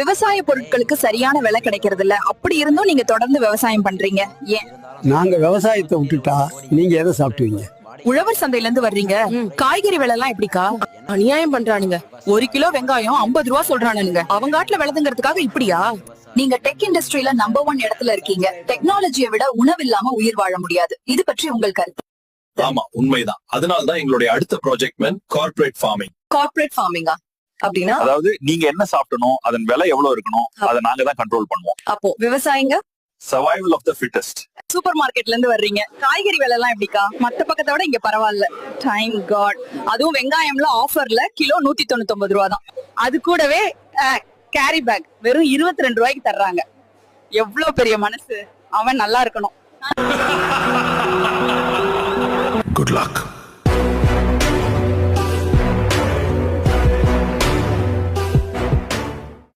விவசாய பொருட்களுக்கு சரியான விலை கிடைக்கிறது இல்ல அப்படி இருந்தும் நீங்க தொடர்ந்து விவசாயம் பண்றீங்க. ஏன்? நாங்க விவசாயத்தை விட்டுட்டா நீங்க எதை சாப்பிடுவீங்க? உழவர் சந்தையில இருந்து வர்றீங்க காய்கறி விலை எல்லாம் எப்படிக்கா? அநியாயம் பண்றானுங்க. ஒரு கிலோ வெங்காயம் ஐம்பது ரூபா சொல்றானுங்க. அவங்க ஆட்டுல விளதுங்கிறதுக்காக இப்படியா? நீங்க டெக் இண்டஸ்ட்ரியில நம்பர் ஒன் இடத்துல இருக்கீங்க. டெக்னாலஜியை விட உணவு இல்லாம உயிர் வாழ முடியாது. இது பற்றி உங்கள் கருத்து. ஆமா உண்மைதான். அதனாலதான் எங்களுடைய அடுத்த project man corporate farming corporate ஃபார்மிங்கா அப்படின்னா அதாவது நீங்க என்ன சாப்பிடணும் அதன் விலை எவ்வளவு இருக்கணும் அதை நாங்க தான் கண்ட்ரோல் பண்ணுவோம். அப்போ விவசாயிங்க? Survival of the fittest super மார்க்கெட்ல இருந்து வர்றீங்க. காய்கறி விலை எல்லாம் எப்படிக்கா? மத்த பக்கத்தை விட இங்க பரவாயில்ல. டைம் காட் அதுவும் வெங்காயம்லாம் ஆஃபர்ல கிலோ நூத்தி தொண்ணூத்தி ஒன்பது ரூபா தான். அது கூடவே கேரி பேக் வெறும் இருபத்தி ரெண்டு ரூபாய்க்கு தர்றாங்க. எவ்வளவு பெரிய மனசு. அவன் நல்லா இருக்கணும். Good luck